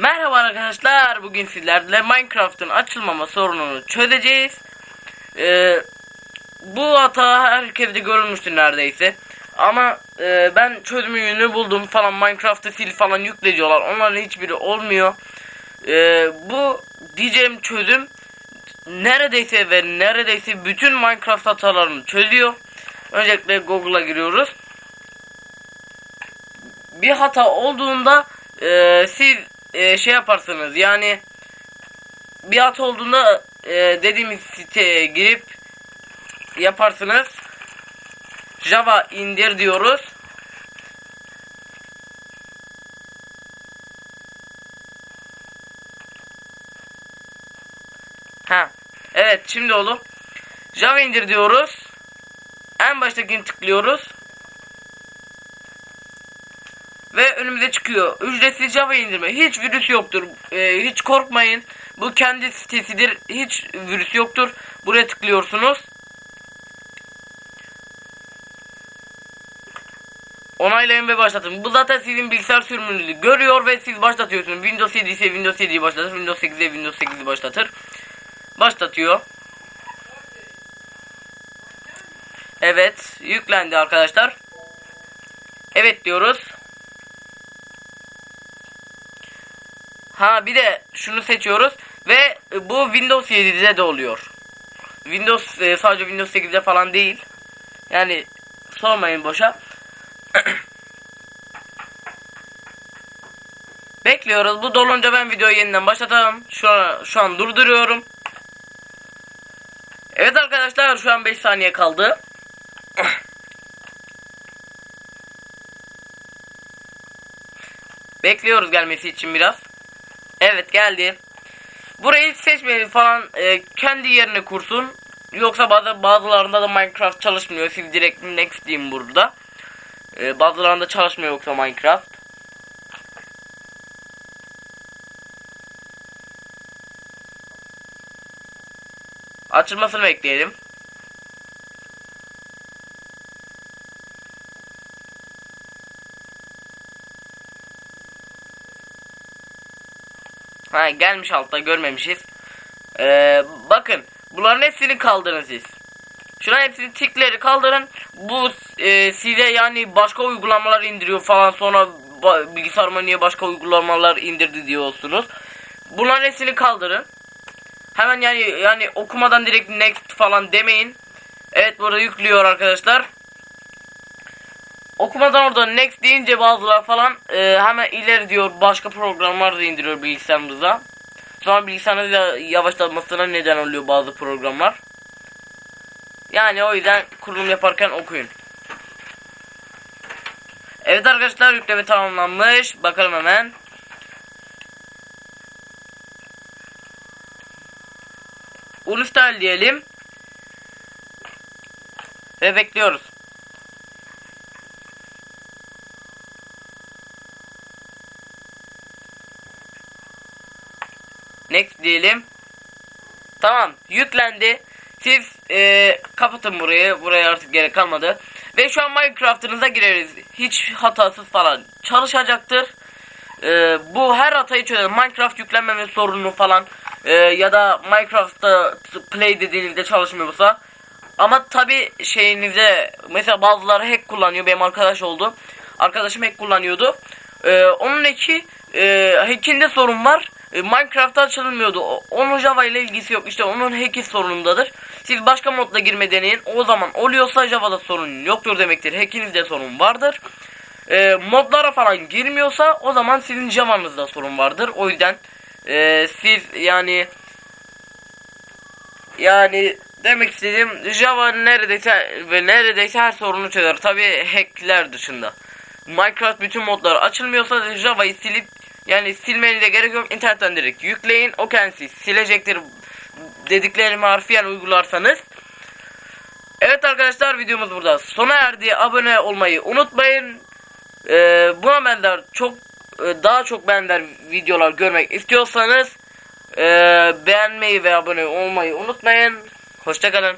Merhaba arkadaşlar. Bugün sizlerle Minecraft'ın açılmama sorununu çözeceğiz. Ee, bu hata herkeste görülmüştür neredeyse. Ama e, ben çözümünü buldum falan Minecraft'ı sil falan yükle diyorlar. Onların hiçbiri olmuyor. Ee, bu diyeceğim çözüm neredeyse ve neredeyse bütün Minecraft hatalarını çözüyor. Öncelikle Google'a giriyoruz. Bir hata olduğunda e, siz e, şey yaparsınız yani bir hata olduğunda e, dediğimiz siteye girip yaparsınız. Java indir diyoruz. Ha. Evet şimdi oldu. Java indir diyoruz. En baştakini tıklıyoruz. Ve önümüze çıkıyor. Ücretsiz Java indirme. Hiç virüs yoktur. Ee, hiç korkmayın. Bu kendi sitesidir. Hiç virüs yoktur. Buraya tıklıyorsunuz. Onaylayın ve başlatın. Bu zaten sizin bilgisayar sürümünüzü görüyor ve siz başlatıyorsunuz. Windows 7 ise Windows 7'yi başlatır. Windows 8 ise Windows 8'i başlatır. Başlatıyor. Evet. Yüklendi arkadaşlar. Evet diyoruz. Ha bir de şunu seçiyoruz ve bu Windows 7'de de oluyor. Windows e, sadece Windows 8'de falan değil. Yani sormayın boşa. Bekliyoruz. Bu dolunca ben videoyu yeniden başlatalım. Şu an, şu an durduruyorum. Evet arkadaşlar şu an 5 saniye kaldı. Bekliyoruz gelmesi için biraz. Evet geldi. Burayı seçmeyin falan e, kendi yerine kursun. Yoksa bazı bazılarında da Minecraft çalışmıyor. Siz direkt next diyeyim burada. E, bazılarında çalışmıyor yoksa Minecraft. Açılmasını bekleyelim. Ha gelmiş altta görmemişiz. Ee, bakın bunların hepsini kaldırın siz. Şuna hepsini tikleri kaldırın. Bu e, size yani başka uygulamalar indiriyor falan sonra bilgisayarıma niye başka uygulamalar indirdi diyorsunuz. Bunların hepsini kaldırın. Hemen yani yani okumadan direkt next falan demeyin. Evet burada yüklüyor arkadaşlar. Okumadan orada next deyince bazılar falan e, hemen ileri diyor başka programlar da indiriyor bilgisayarınıza. Sonra bilgisayarınızda yavaşlamasına neden oluyor bazı programlar. Yani o yüzden kurulum yaparken okuyun. Evet arkadaşlar yükleme tamamlanmış. Bakalım hemen. Unistal diyelim. Ve bekliyoruz. Next diyelim. Tamam yüklendi. Siz e, kapatın burayı. Buraya artık gerek kalmadı. Ve şu an Minecraft'ınıza gireriz. Hiç hatasız falan çalışacaktır. E, bu her hatayı çözer. Minecraft yüklenmeme sorunu falan e, ya da Minecraft'ta play dediğinizde çalışmıyorsa ama tabi şeyinize mesela bazıları hack kullanıyor. Benim arkadaş oldu. Arkadaşım hack kullanıyordu. E, onun eki e, hack'inde sorun var. E, Minecraft'ta açılmıyordu. Onun Java ile ilgisi yok. İşte onun hack'i sorunundadır. Siz başka modda girme deneyin. O zaman oluyorsa Java'da sorun yoktur demektir. Hack'inizde sorun vardır. E, modlara falan girmiyorsa o zaman sizin Java'nızda sorun vardır. O yüzden e, siz yani yani demek istediğim Java neredeyse ve neredeyse her sorunu çözer. Tabi hackler dışında. Minecraft bütün modlar açılmıyorsa Java'yı silip yani silmenize gerek yok. internetten direkt yükleyin. O kendisi silecektir dediklerimi harfiyen uygularsanız. Evet arkadaşlar videomuz burada sona erdi. Abone olmayı unutmayın. Ee, buna benzer çok e, daha çok benzer videolar görmek istiyorsanız e, beğenmeyi ve abone olmayı unutmayın. Hoşçakalın.